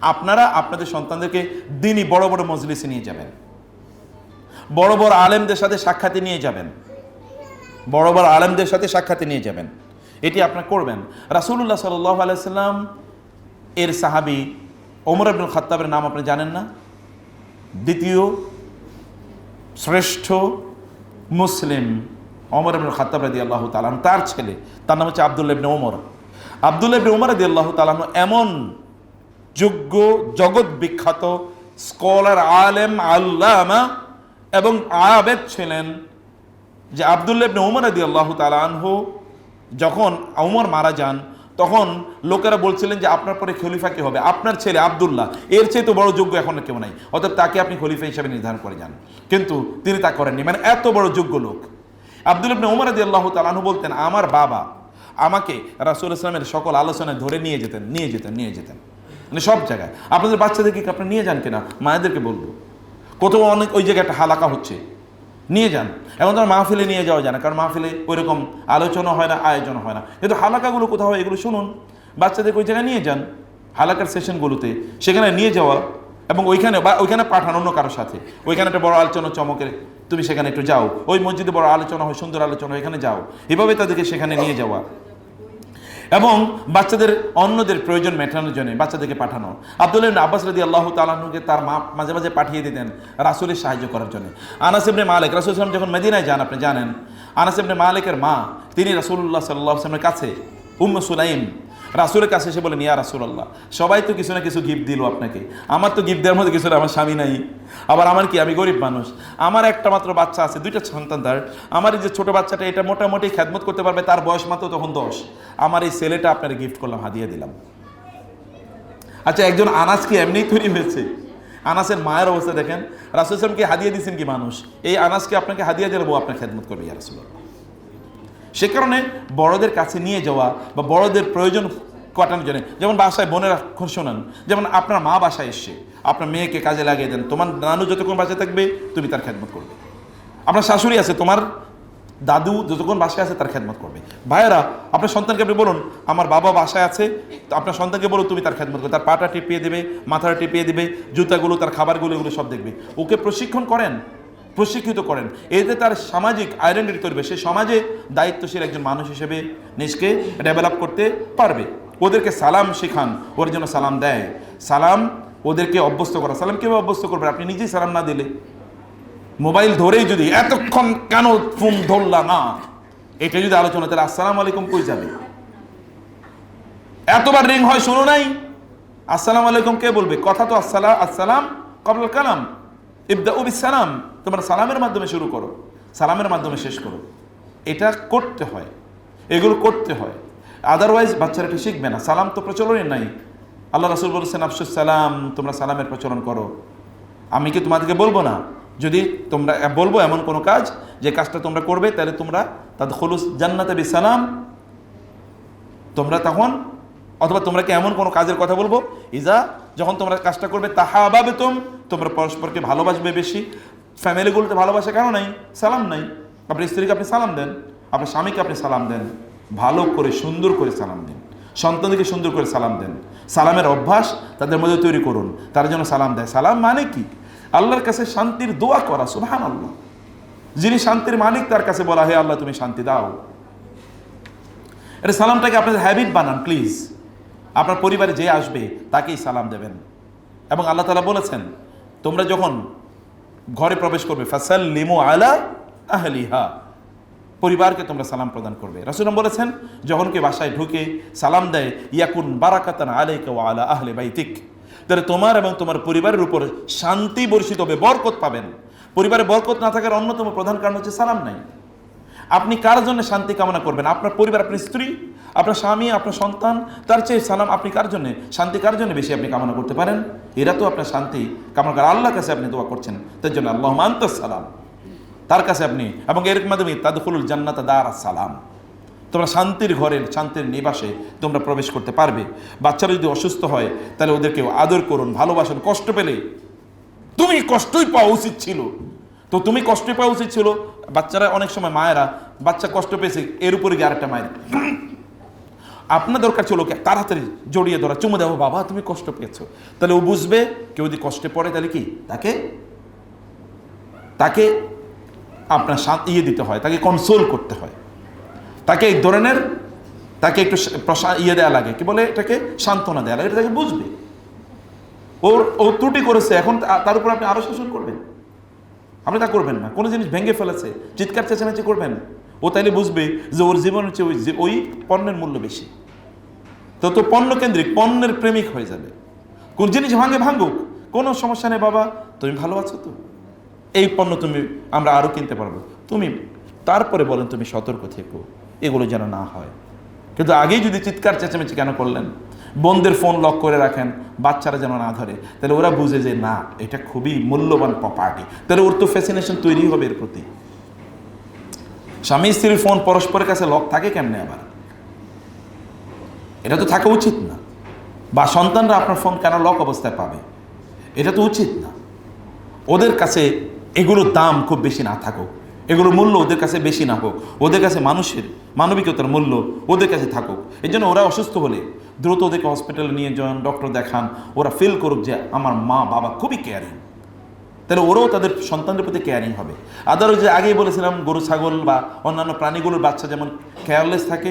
আপনারা আপনাদের সন্তানদেরকে দিনই বড় বড় মজলিসে নিয়ে যাবেন। বড় বড় আলেমদের সাথে সাক্ষাতে নিয়ে যাবেন। বড় বড় আলেমদের সাথে সাক্ষাতে নিয়ে যাবেন। এটি আপনারা করবেন। রাসুল্লাহ সাল্লাহ আলাইসাল্লাম এর সাহাবি ওমর আব্দুল খাত্তাবের নাম আপনি জানেন না? দ্বিতীয় শ্রেষ্ঠ মুসলিম অমর ইবনে খাত্তাব রাদি আল্লাহ তালান তার ছেলে, তার নাম হচ্ছে আবদুল্লাহ ইবনে ওমর। আবদুল্লাহ ইবনে ওমর রাদি আল্লাহ তালান এমন যোগ্য জগৎ বিখ্যাত স্কলার আলেম আল্লামা এবং আবেদ ছিলেন যে আবদুল্লাহ ওমর রাদি আল্লাহ তালানহু যখন ওমর মারা যান, তখন লোকেরা বলছিলেন যে আপনার পরে খলিফা কি হবে? আপনার ছেলে আবদুল্লাহ। এর চেয়ে তো বড় যোগ্য এখন কেউ নাই। অতএব তাকে আপনি খলিফা হিসাবে নির্ধারণ করে যান। কিন্তু তিনি তা করেননি। মানে এত বড় যোগ্য লোক। আব্দুল ইবনে উমর আদি আল্লাহ তালাহু বলতেন, আমার বাবা আমাকে রাসুল ইসলামের সকল আলোচনায় ধরে নিয়ে যেতেন নিয়ে যেতেন নিয়ে যেতেন। মানে সব জায়গায়। আপনাদের বাচ্চাদেরকে আপনি নিয়ে যান কিনা? মায়েদেরকে বলব। কোথাও অনেক, ওই জায়গায় একটা হালাকা হচ্ছে। নিয়ে যান। এখন আর মাহফিলে নিয়ে যাওয়া যায় না, কারণ মাহফিলে ওইরকম আলোচনা হয় না, আয়োজন হয় না। কিন্তু হালাকাগুলো কোথাও এগুলো শুনুন। বাচ্চাদেরকে ওই জায়গায় নিয়ে যান, হালাকার সেশনগুলোতে। সেখানে নিয়ে যাওয়া এবং ওইখানে বা ওইখানে পাঠানো অন্য কারোর সাথে। ওইখানে একটা বড় আলোচনা চমকের, তুমি সেখানে একটু যাও। ওই মসজিদে বড় আলোচনা হয়, সুন্দর আলোচনা এখানে যাও। এভাবে তাদেরকে সেখানে নিয়ে যাওয়া। এবং বাচ্চাদের অন্যদের প্রয়োজন মেটানোর জন্য বাচ্চাদেরকে পাঠানো। আব্দুল্লাহ আব্বাস রদি আল্লাহ তালাহকে তার মা মাঝে মাঝে পাঠিয়ে দিতেন রাসুলের সাহায্য করার জন্য। আনাসিবনে মালিক রাসুল ইসলাম যখন মেদিনায় যান, আপনি জানেন আনাসিবনে মালিকের মা, তিনি রাসুল্লাহ সাল্লাহ আসলামের কাছে উম্ম সুলাইম রাসুলের কাছে এসে বলেন ইয়া রাসুলাল্লাহ, সবাই তো কিছু না কিছু গিফট দিল আপনাকে। আমার তো গিফট দেওয়ার মধ্যে কিছু আমার স্বামী নাই। আবার আমার কি, আমি গরিব মানুষ। আমার একটা মাত্র বাচ্চা আছে, দুইটা সন্তান তার। আমার এই যে ছোট বাচ্চাটা, এটা মোটামুটি খেদমত করতে পারবে, তার বয়স মাত্র তখন দশ। আমার এই ছেলেটা আপনার গিফট করলাম, হাদিয়ে দিলাম। আচ্ছা একজন আনাস কি এমনিই তৈরি হয়েছে? আনাসের মায়ের অবস্থা দেখেন। রাসুল ইসলামকে হাদিয়ে দিয়েছেন কি মানুষ? এই আনাসকে আপনাকে হাদিয়ে দিলে বউ আপনার খেদমত করবে, ইয়া রাসুল্লাহ সে কারণে বড়দের কাছে নিয়ে যাওয়া বা বড়দের প্রয়োজন কাটানোর জন্য, যেমন বাসায় বোনেরা শোনান, যেমন আপনার মা বাসায় এসছে আপনার মেয়েকে কাজে লাগিয়ে দেন, তোমার নানু যতক্ষণ বাসায় থাকবে তুমি তার খেদমত করবে। আপনার শাশুড়ি আছে, তোমার দাদু যতক্ষণ বাসায় আছে তার খেদমত করবে। ভাইয়েরা, আপনার সন্তানকে আপনি বলুন, আমার বাবা বাসায় আছে আপনার সন্তানকে বলুন তুমি তার খেদমত করবে। তার পাটা টিপিয়ে দেবে, মাথাটা টিপিয়ে দেবে, জুতাগুলো, তার খাবারগুলো, এগুলো সব দেখবে। ওকে প্রশিক্ষণ করেন প্রশিক্ষিত করেন। এতে তার সামাজিক আইডেন্টিটি করবে সে সমাজে দায়িত্বশীল একজন মানুষ হিসেবে নিজকে ডেভেলপ করতে পারবে। ওদেরকে সালাম শেখান। ওর জন্য সালাম দেয়। সালাম ওদেরকে অভ্যস্ত করা। সালাম কীভাবে অভ্যস্ত করবে আপনি নিজেই সালাম না দিলে। মোবাইল ধরেই যদি এতক্ষণ কেন ফোন ধরলা না? এটা যদি আলোচনা তাহলে আসসালাম আলাইকুম কই যাবে? এতবার রিং হয়, শুনো নাই? আসসালাম আলাইকুম কে বলবে? কথা তো আসসালাম আসসালাম কবল কালাম। ইবদা উবিস সালাম তোমরা সালামের মাধ্যমে শুরু করো, সালামের মাধ্যমে শেষ করো। এটা করতে হয়, এগুলো করতে হয়। আদারওয়াইজ বাচ্চারা এটা শিখবে না। সালাম তো প্রচলনই নাই। আল্লাহ রাসুল বলছেন, আফসুস সালাম, তোমরা সালামের প্রচলন করো। আমি কি তোমাদেরকে বলব না? যদি তোমরা, বলব এমন কোনো কাজ, যে কাজটা তোমরা করবে, তাহলে তোমরা তাদের খলুস জান্নাতে সালাম তোমরা তখন অথবা তোমরা কি এমন কোনো কাজের কথা বলব? ইজা, যখন তোমরা কাজটা করবে তাহা আবাবে তোম তোমরা পরস্পরকে ভালোবাসবে বেশি। ফ্যামিলিগুলোতে ভালোবাসা কেন নাই? সালাম নাই। আপনার স্ত্রীকে আপনি সালাম দেন, আপনার স্বামীকে আপনি সালাম দেন। ভালো করে, সুন্দর করে সালাম দিন। সন্তানদেরকে সুন্দর করে সালাম দেন। সালামের অভ্যাস তাদের মধ্যে তৈরি করুন। তারা যেন সালাম দেয়। সালাম মানে কি? আল্লাহর কাছে শান্তির দোয়া করা সুবহান আল্লাহ যিনি শান্তির মালিক, তার কাছে বলা, হে আল্লাহ, তুমি শান্তি দাও। এটা সালামটাকে আপনাদের হ্যাবিট বানান, প্লিজ। আপনার পরিবারে যে আসবে, তাকেই সালাম দেবেন। এবং আল্লাহ তালা বলেছেন, তোমরা যখন ঘরে প্রবেশ করবে ফাসাল লিমু আলা আহলিহা, পরিবারকে তোমরা সালাম প্রদান করবে। রাসুলাম বলেছেন, যখন কে বাসায় ঢুকে সালাম দেয়, ইয়াকুন বারাকাতান আলাইকা ওয়া আলা আহলে বাইতিক, তাহলে তোমার এবং তোমার পরিবারের উপর শান্তি বর্ষিত হবে, বরকত পাবেন। পরিবারে বরকত না থাকার অন্যতম প্রধান কারণ হচ্ছে সালাম নাই। আপনি কার জন্য শান্তি কামনা করবেন? আপনার পরিবার, আপনার স্ত্রী, আপনার স্বামী, আপনার সন্তান, তার চেয়ে সালাম আপনি কার জন্য? শান্তি কার জন্য বেশি আপনি কামনা করতে পারেন? এরা তো আপনার শান্তি কামনা করে আল্লাহর কাছে আপনি দোয়া করছেন। তার জন্য আল্লাহ সালাম। তার কাছে আপনি, এবং এর মাধ্যমে তাদুল জান্নাত দার সালাম। তোমরা শান্তির ঘরের, শান্তির নিবাসে তোমরা প্রবেশ করতে পারবে। বাচ্চারা যদি অসুস্থ হয়, তাহলে ওদেরকে আদর করুন, ভালোবাসুন, কষ্ট পেলে। তুমি কষ্টই পাওয়া উচিত ছিল। তো তুমি কষ্ট পাওয়া উচিত ছিল। বাচ্চারা অনেক সময় মায়েরা, বাচ্চা কষ্ট পেয়েছে, এর উপরে গিয়ে আরেকটা মায়ের। আপনার দরকার ছিল ওকে তাড়াতাড়ি জড়িয়ে ধরা, চুমু দেবো বাবা, তুমি কষ্ট পেয়েছ। তাহলে ও বুঝবে, কেউ যদি কষ্টে পড়ে, তাহলে কি? তাকে তাকে আপনার ইয়ে দিতে হয়, তাকে কনসোল করতে হয়। তাকে এই ধরনের, তাকে একটু ইয়ে দেওয়া লাগে। কি বলে এটাকে? সান্ত্বনা দেওয়া লাগে। এটা তাকে বুঝবে। ওর, ও ত্রুটি করেছে, এখন তার উপর আপনি আরও শাসন করবেন। আপনি তা করবেন না। কোনো জিনিস ভেঙে ফেলেছে, চিৎকার চেঁচামেচি করবেন ও তাইলে বুঝবে যে ওর জীবনের চেয়ে ওই যে- ওই পণ্যের মূল্য বেশি। তো তো পণ্য কেন্দ্রিক, পণ্যের প্রেমিক হয়ে যাবে। কোন জিনিস ভাঙে ভাঙুক, কোনো সমস্যা নেই বাবা। তুমি ভালো আছো তো? এই পণ্য তুমি, আমরা আরও কিনতে পারব। তুমি তারপরে বলেন তুমি সতর্ক থেকো। এগুলো যেন না হয়। কিন্তু আগেই যদি চিৎকার চেঁচামেচি কেন করলেন? বোনদের ফোন লক করে রাখেন, বাচ্চারা যেন না ধরে। তাহলে ওরা বুঝে যে, না, এটা খুবই মূল্যবান প্রপার্টি তাহলে ওর তো ফ্যাসিনেশন তৈরি হবে এর প্রতি। স্বামী স্ত্রীর ফোন পরস্পরের কাছে লক থাকে কেমনে আবার? এটা তো থাকা উচিত না। বা সন্তানরা আপনার ফোন কেন লক অবস্থায় পাবে? এটা তো উচিত না। ওদের কাছে এগুলোর দাম খুব বেশি না থাকুক। এগুলোর মূল্য ওদের কাছে বেশি না হোক। ওদের কাছে মানুষের মানবিকতার মূল্য ওদের কাছে থাকুক। এই জন্য ওরা অসুস্থ হলে দ্রুত ওদেরকে হসপিটালে নিয়ে যান ডক্টর দেখান, ওরা ফিল করুক যে আমার মা, বাবা খুবই কেয়ারিং তাহলে ওরাও তাদের সন্তানদের প্রতি কেয়ারিং হবে। আদারও যে আগেই বলেছিলাম, গরু, ছাগল বা অন্যান্য প্রাণীগুলোর বাচ্চা যেমন কেয়ারলেস থাকে